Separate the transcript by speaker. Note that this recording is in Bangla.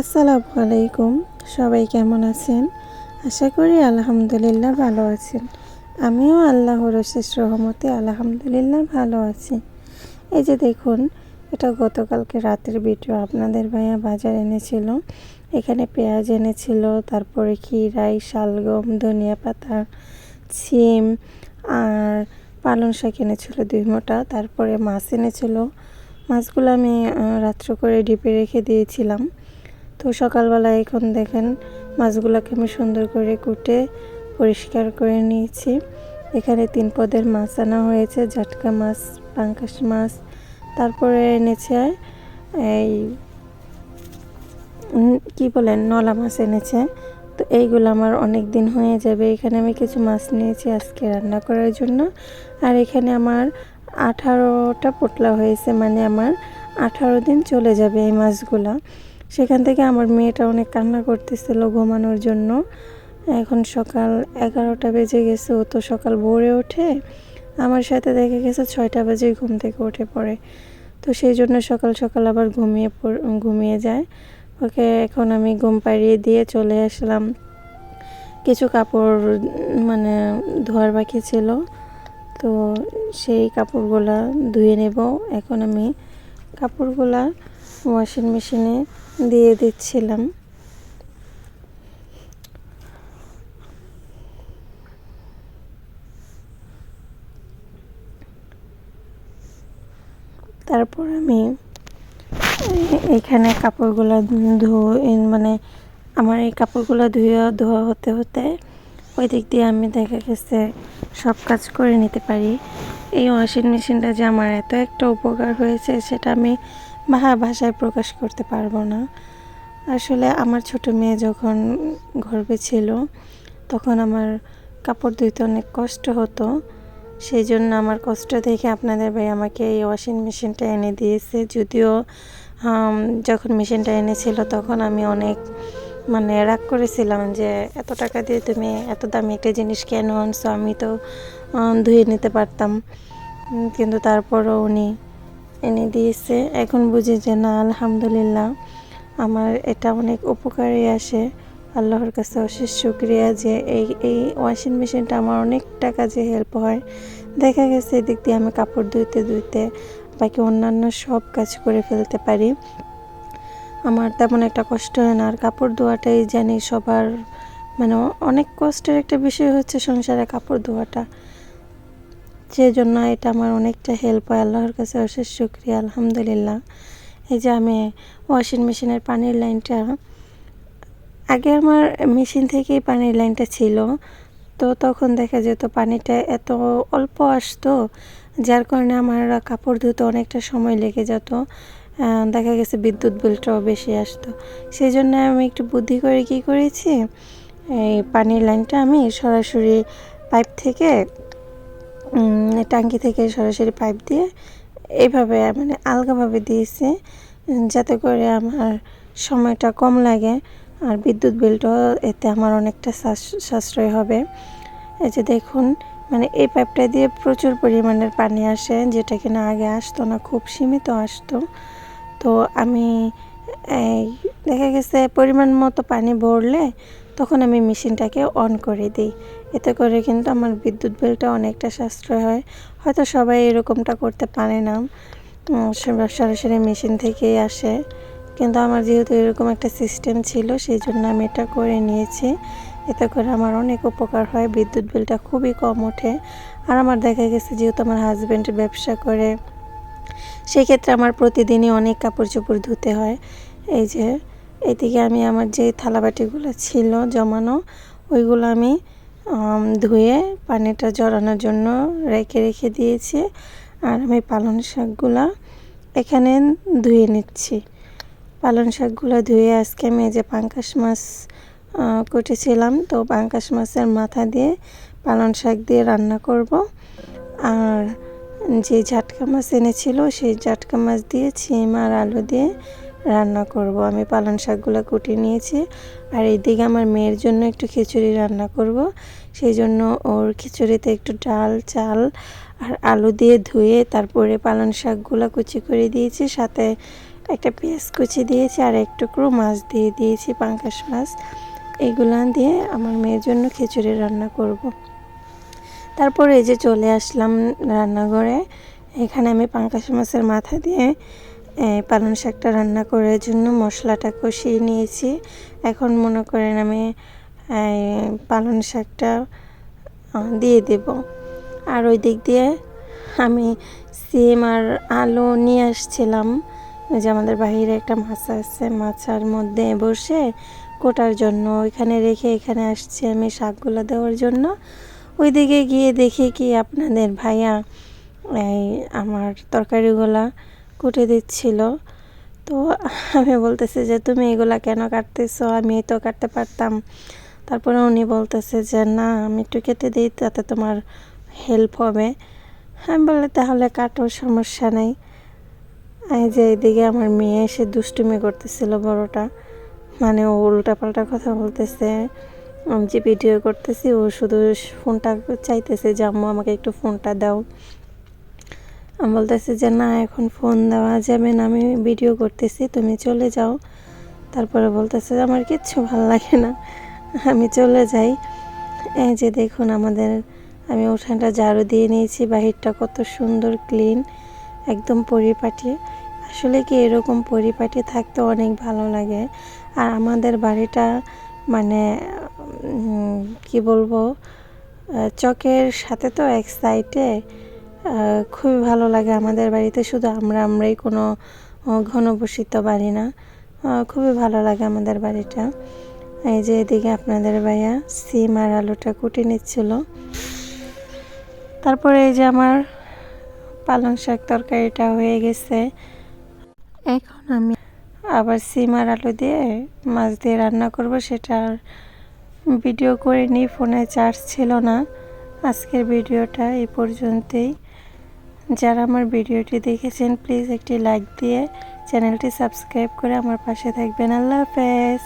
Speaker 1: আসসালামু আলাইকুম। সবাই কেমন আছেন? আশা করি আলহামদুলিল্লাহ ভালো আছেন। আমিও আল্লাহর শেষ রহমতে আলহামদুলিল্লাহ ভালো আছি। এই যে দেখুন, এটা গতকালকে রাতের ভিডিও আপনাদের ভাইয়া বাজার এনেছিল। এখানে পেঁয়াজ এনেছিল, তারপরে খিরাই শালগম, ধনিয়া পাতা সিম আর পালং শাক এনেছিল দুই মোটা, তারপরে মাছ এনেছিল। মাছগুলো আমি রাত্র করে ডিপে রেখে দিয়েছিলাম। তো সকালবেলা এখন দেখেন মাছগুলোকে আমি সুন্দর করে কুটে পরিষ্কার করে নিয়েছি। এখানে তিন পদের মাছ আনা হয়েছে, জাটকা মাছ, পাঙ্কাশ মাছ, তারপরে এনেছে, এই কি বলেন, নলা মাছ এনেছে। তো এইগুলো আমার অনেক দিন হয়ে যাবে। এখানে আমি কিছু মাছ নিয়েছি আজকে রান্না করার জন্য। আর এখানে আমার আঠারোটা পোটলা হয়েছে মানে আমার আঠারো দিন চলে যাবে এই মাছগুলা। সেখান থেকে আমার মেয়েটা অনেক কান্না করতেছিল ঘুমানোর জন্য। এখন সকাল এগারোটা বেজে গেছে, ও তো সকাল ভোরে ওঠে। আমার সাথে দেখে গেছে ছয়টা বাজে ঘুম থেকে উঠে পড়ে। তো সেই জন্য সকাল সকাল আবার ঘুমিয়ে ঘুমিয়ে যায়। ওকে এখন আমি ঘুম পাড়িয়ে দিয়ে চলে আসলাম। কিছু কাপড় মানে ধোয়ার বাকি ছিল। তো সেই কাপড়গুলা ধুয়ে নেব। এখন আমি কাপড়গুলা ওয়াশিং মেশিনে দিয়ে দিচ্ছিলাম। তারপর আমি এখানে কাপড়গুলো ধুয়ে মানে আমার এই কাপড়গুলো ধুয়ে, ধোয়া হতে হতে ওই দিক দিয়ে আমি দেখা গেছে সব কাজ করে নিতে পারি। এই ওয়াশিং মেশিনটা যে আমার এত একটা উপকার হয়েছে সেটা আমি ভাষা, ভাষায় প্রকাশ করতে পারব না। আসলে আমার ছোট মেয়ে যখন গর্ভে ছিল, তখন আমার কাপড় ধুইতে অনেক কষ্ট হতো। সেই জন্য আমার কষ্ট দেখে আপনাদের ভাই আমাকে এই ওয়াশিং মেশিনটা এনে দিয়েছে। যদিও যখন মেশিনটা এনেছিল, তখন আমি অনেক মানে রাগ করেছিলাম যে, এত টাকা দিয়ে তুমি এত দামি একটা জিনিস কেন আনছো? আমি তো ধুয়ে নিতে পারতাম। কিন্তু তারপরও উনি এনে দিয়েছে। এখন বুঝি যে, না, আলহামদুলিল্লাহ, আমার এটা অনেক উপকারে আসে। আল্লাহর কাছে অশেষ শুক্রিয়া যে এই এই ওয়াশিং মেশিনটা আমার অনেকটা কাজে হেল্প হয়। দেখা গেছে এদিক দিয়ে আমি কাপড় ধুইতে ধুইতে বাকি অন্যান্য সব কাজ করে ফেলতে পারি। আমার তেমন একটা কষ্ট হয় না। আর কাপড় ধোয়াটাই জানি সবার মানে অনেক কষ্টের একটা বিষয় হচ্ছে সংসারে কাপড় ধোয়াটা। সেই জন্য এটা আমার অনেকটা হেল্প হয়। আল্লাহর কাছে অশেষ শুক্রিয়া, আলহামদুলিল্লাহ। এই যে আমি ওয়াশিং মেশিনের পানির লাইনটা আগে আমার মেশিন থেকেই পানির লাইনটা ছিল। তো তখন দেখা যেত পানিটা এত অল্প আসতো, যার কারণে আমার কাপড় ধুতে অনেকটা সময় লেগে যেত। দেখা গেছে বিদ্যুৎ বিলটাও বেশি আসতো। সেই জন্য আমি একটু বুদ্ধি করে কি করেছি, এই পানির লাইনটা আমি সরাসরি পাইপ থেকে টাঙ্কি থেকে সরাসরি পাইপ দিয়ে এইভাবে মানে আলগাভাবে দিয়েছি, যাতে করে আমার সময়টা কম লাগে আর বিদ্যুৎ বিলটাও এতে আমার অনেকটা সাশ- সাশ্রয় হবে। এই যে দেখুন মানে এই পাইপটা দিয়ে প্রচুর পরিমাণের পানি আসে, যেটা কিনা আগে আসতো না, খুব সীমিত আসতো। তো আমি, এই দেখা গেছে পরিমাণ মতো পানি ভরলে তখন আমি মেশিনটাকে অন করে দিই। এতে করে কিন্তু আমার বিদ্যুৎ বিলটা অনেকটা সাশ্রয় হয়। হয়তো সবাই এরকমটা করতে পারে না। সরাসরি মেশিন থেকেই আসে। কিন্তু আমার যেহেতু এরকম একটা সিস্টেম ছিল সেই জন্য আমি এটা করে নিয়েছি। এতে করে আমার অনেক উপকার হয় বিদ্যুৎ বিলটা খুবই কম ওঠে। আর আমার দেখা গেছে যেহেতু আমার হাজব্যান্ড ব্যবসা করে সেক্ষেত্রে আমার প্রতিদিনই অনেক কাপড় চোপড় ধুতে হয়। এই যে এদিকে আমি আমার যে থালাবাটিগুলো ছিল জমানো ওইগুলো আম, ধুয়ে পানিটা জড়ানোর জন্য রেখে রেখে দিয়েছি। আর আমি পালং শাকগুলা এখানে ধুয়ে নিচ্ছি। পালং শাকগুলো ধুয়ে আজকে আমি যে পাঙ্কাশ মাছ কুটেছিলাম। তো পাঙ্কাশ মাছের মাথা দিয়ে পালং শাক দিয়ে রান্না করব। আর যে ঝাটকা মাছ এনেছিল, সেই ঝাটকা মাছ দিয়ে ছিম আর আলু দিয়ে রান্না করব। আমি পালং শাকগুলো কুটিয়ে নিয়েছি। আর এইদিকে আমার মেয়ের জন্য একটু খিচুড়ি রান্না করব। সেই জন্য ওর খিচুড়িতে একটু ডাল, চাল আর আলু দিয়ে ধুয়ে তারপরে পালং শাকগুলো কুচি করে দিয়েছি। সাথে একটা পেঁয়াজ কুচি দিয়েছি আর এক টুকরো মাছ দিয়ে দিয়েছি পাঙ্কাশ মাছ। এগুলা দিয়ে আমার মেয়ের জন্য খিচুড়ি রান্না করব। তারপরে এই যে চলে আসলাম রান্নাঘরে। এখানে আমি পাঙ্কাশ মাছের মাথা দিয়ে পালং শাকটা রান্না করার জন্য মশলাটা কষিয়ে নিয়েছি। এখন মনে করেন আমি পালং শাকটা দিয়ে দেব। আর ওই দিক দিয়ে আমি সিম আর আলু নিয়ে আসছিলাম। যে আমাদের বাইরে একটা মাছ আছে, মাছার মধ্যে বসে কোটার জন্য ওইখানে রেখে এখানে আসছি আমি শাকগুলো দেওয়ার জন্য। ওইদিকে গিয়ে দেখি কি আপনাদের ভাইয়া, এই, আমার তরকারিগুলা কুটে দিচ্ছিল। তো আমি বলতেছি যে, তুমি এগুলা কেন কাটতেছো? আমি তো কাটতে পারতাম। তারপরে উনি বলতেছে যে, না, আমি একটু কেটে দিই, তাতে তোমার হেল্প হবে। আমি বললে তাহলে কাটো, সমস্যা নেই। এই যে এদিকে আমার মেয়ে এসে দুষ্টুমি করতেছিল বড়টা। মানে ও উল্টাপাল্টা কথা বলতেছে। আমি যে ভিডিও করতেছি, ও শুধু ফোনটা চাইতেছে যে, আম্মু, আমাকে একটু ফোনটা দাও। আমি বলতেছি যে, না, এখন ফোন দেওয়া যাবে না, আমি ভিডিও করতেছি, তুমি চলে যাও। তারপরে বলতেছে আমার কিচ্ছু ভালো লাগে না, আমি চলে যাই। এই যে দেখুন আমাদের, আমি উঠানটা ঝাড়ু দিয়ে নিয়েছি, বাহিরটা কত সুন্দর ক্লিন একদম পরিপাটি। আসলে কি এরকম পরিপাটি থাকতে অনেক ভালো লাগে। আর আমাদের বাড়িটা মানে কি বলব চকের সাথে তো এক সাইডে খুবই ভালো লাগে আমাদের বাড়িতে। শুধু আমরা আমরাই কোনো ঘনবসিত বাড়ি না। খুবই ভালো লাগে আমাদের বাড়িটা। এই যে এদিকে আপনাদের ভাইয়া সিম আর আলুটা কুটে নিচ্ছিল। তারপরে এই যে আমার পালং শাক তরকারিটা হয়ে গেছে। এখন আমি আবার সিম আর আলু দিয়ে মাছ দিয়ে রান্না করব। সেটা আর ভিডিও করে নিই ফোনে চার্জ ছিল না। আজকের ভিডিওটা এই পর্যন্তই। যারা আমার ভিডিওটি দেখেছেন প্লিজ একটি লাইক দিয়ে চ্যানেলটি সাবস্ক্রাইব করে আমার পাশে থাকবেন। আল্লাহ হাফেজ।